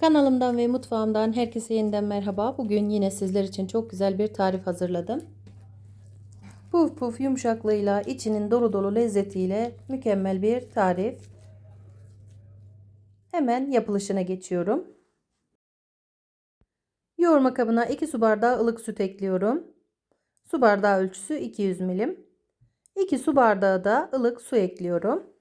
Kanalımdan ve mutfağımdan herkese yeniden merhaba. Bugün yine sizler için çok güzel bir tarif hazırladım. Puf puf yumuşaklığıyla, içinin dolu dolu lezzetiyle mükemmel bir tarif. Hemen yapılışına geçiyorum. Yoğurma kabına 2 su bardağı ılık süt ekliyorum. Su bardağı ölçüsü 200 milim. 2 su bardağı da ılık su ekliyorum.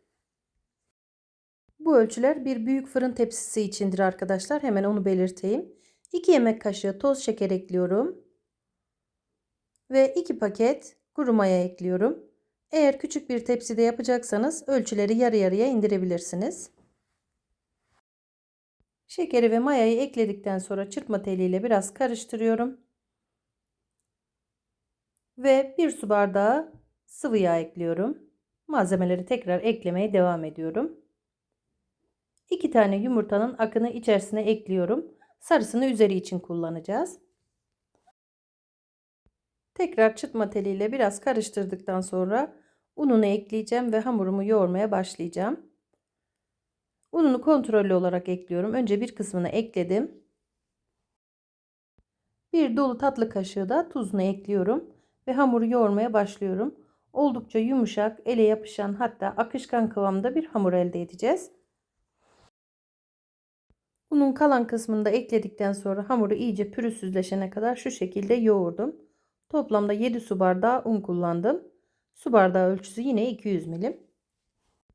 Bu ölçüler bir büyük fırın tepsisi içindir arkadaşlar. Hemen onu belirteyim. 2 yemek kaşığı toz şeker ekliyorum. Ve 2 paket kuru maya ekliyorum. Eğer küçük bir tepside yapacaksanız ölçüleri yarı yarıya indirebilirsiniz. Şekeri ve mayayı ekledikten sonra çırpma teliyle biraz karıştırıyorum. Ve 1 su bardağı sıvı yağ ekliyorum. Malzemeleri tekrar eklemeye devam ediyorum. 2 tane yumurtanın akını içerisine ekliyorum. Sarısını üzeri için kullanacağız. Tekrar çıtma teliyle biraz karıştırdıktan sonra ununu ekleyeceğim ve hamurumu yoğurmaya başlayacağım. Ununu kontrollü olarak ekliyorum. Önce bir kısmını ekledim. Bir dolu tatlı kaşığı da tuzunu ekliyorum ve hamuru yoğurmaya başlıyorum. Oldukça yumuşak, ele yapışan hatta akışkan kıvamda bir hamur elde edeceğiz. Unun kalan kısmını da ekledikten sonra hamuru iyice pürüzsüzleşene kadar şu şekilde yoğurdum. Toplamda 7 su bardağı un kullandım. Su bardağı ölçüsü yine 200 milim.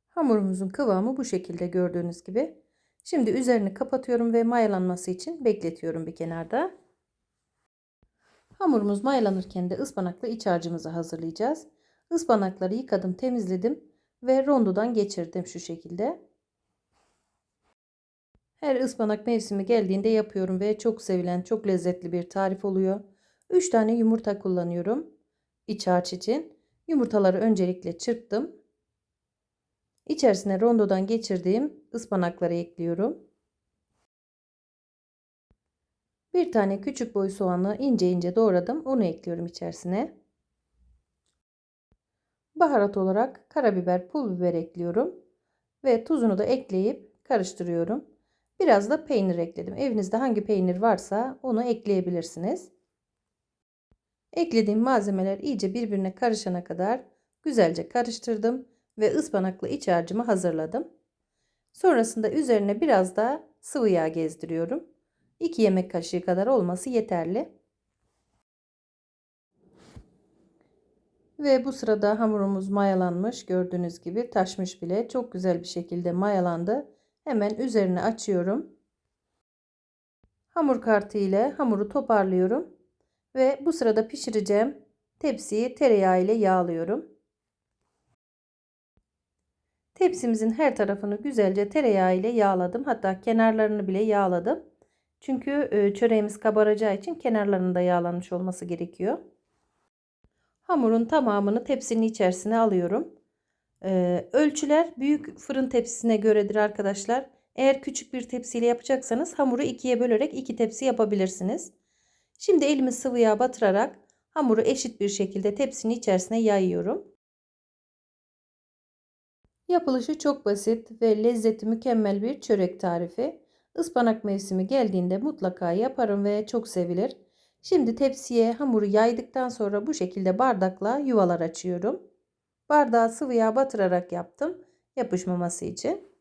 Hamurumuzun kıvamı bu şekilde gördüğünüz gibi. Şimdi üzerini kapatıyorum ve mayalanması için bekletiyorum bir kenarda. Hamurumuz mayalanırken de ıspanaklı iç harcımızı hazırlayacağız. Ispanakları yıkadım, temizledim ve rondodan geçirdim şu şekilde. Her ıspanak mevsimi geldiğinde yapıyorum ve çok sevilen, çok lezzetli bir tarif oluyor. 3 tane yumurta kullanıyorum iç harç için. Yumurtaları öncelikle çırptım. İçerisine rondodan geçirdiğim ıspanakları ekliyorum. Bir tane küçük boy soğanı ince ince doğradım. Onu ekliyorum içerisine. Baharat olarak karabiber, pul biber ekliyorum. Ve tuzunu da ekleyip karıştırıyorum. Biraz da peynir ekledim. Evinizde hangi peynir varsa onu ekleyebilirsiniz. Eklediğim malzemeler iyice birbirine karışana kadar güzelce karıştırdım ve ıspanaklı iç harcımı hazırladım. Sonrasında üzerine biraz da sıvı yağ gezdiriyorum. 2 yemek kaşığı kadar olması yeterli. Ve bu sırada hamurumuz mayalanmış. Gördüğünüz gibi taşmış bile. Çok güzel bir şekilde mayalandı. Hemen üzerine açıyorum. Hamur kartı ile hamuru toparlıyorum. Ve bu sırada pişireceğim tepsiyi tereyağı ile yağlıyorum. Tepsimizin her tarafını güzelce tereyağı ile yağladım. Hatta kenarlarını bile yağladım. Çünkü e, çöreğimiz kabaracağı için kenarlarında yağlanmış olması gerekiyor. Hamurun tamamını tepsinin içerisine alıyorum. Ee, ölçüler büyük fırın tepsisine göredir arkadaşlar. Eğer küçük bir tepsiyle yapacaksanız hamuru ikiye bölerek iki tepsi yapabilirsiniz. Şimdi elimi sıvı yağ batırarak hamuru eşit bir şekilde tepsinin içerisine yayıyorum. Yapılışı çok basit ve lezzeti mükemmel bir çörek tarifi. Ispanak mevsimi geldiğinde mutlaka yaparım ve çok sevilir. Şimdi tepsiye hamuru yaydıktan sonra bu şekilde bardakla yuvalar açıyorum. Bardağa sıvı yağ batırarak yaptım yapışmaması için.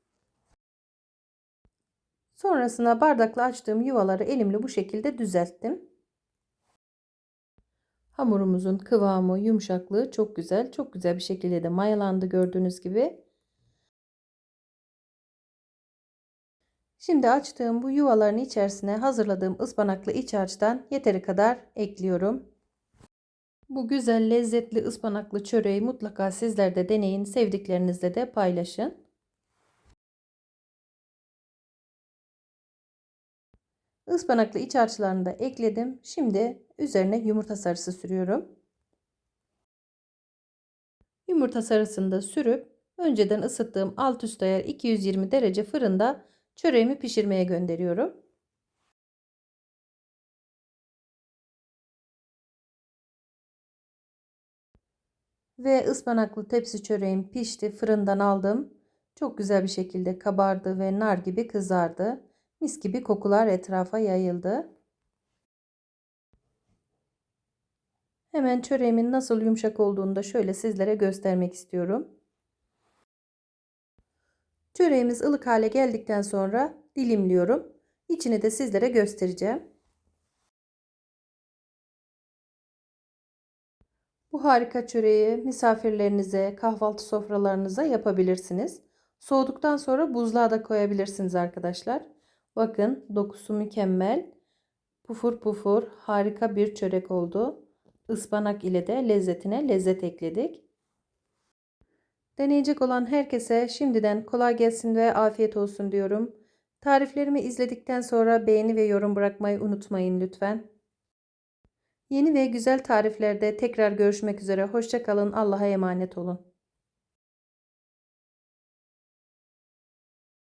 Sonrasında bardakla açtığım yuvaları elimle bu şekilde düzelttim. Hamurumuzun kıvamı, yumuşaklığı çok güzel. Çok güzel bir şekilde de mayalandı gördüğünüz gibi. Şimdi açtığım bu yuvaların içerisine hazırladığım ıspanaklı iç harçtan yeteri kadar ekliyorum. Bu güzel lezzetli ıspanaklı çöreği mutlaka sizler de deneyin. Sevdiklerinizle de paylaşın. Ispanaklı iç harçlarını da ekledim. Şimdi üzerine yumurta sarısı sürüyorum. Yumurta sarısını da sürüp önceden ısıttığım alt üst ayar 220 derece fırında çöreğimi pişirmeye gönderiyorum. Ve ıspanaklı tepsi çöreğim pişti. Fırından aldım. Çok güzel bir şekilde kabardı ve nar gibi kızardı. Mis gibi kokular etrafa yayıldı. Hemen çöreğimin nasıl yumuşak olduğunu da şöyle sizlere göstermek istiyorum. Çöreğimiz ılık hale geldikten sonra dilimliyorum. İçini de sizlere göstereceğim. Bu harika çöreği misafirlerinize, kahvaltı sofralarınıza yapabilirsiniz. Soğuduktan sonra buzluğa da koyabilirsiniz arkadaşlar. Bakın dokusu mükemmel. Pufur pufur harika bir çörek oldu. Ispanak ile de lezzetine lezzet ekledik. Deneyecek olan herkese şimdiden kolay gelsin ve afiyet olsun diyorum. Tariflerimi izledikten sonra beğeni ve yorum bırakmayı unutmayın lütfen. Yeni ve güzel tariflerde tekrar görüşmek üzere. Hoşçakalın. Allah'a emanet olun.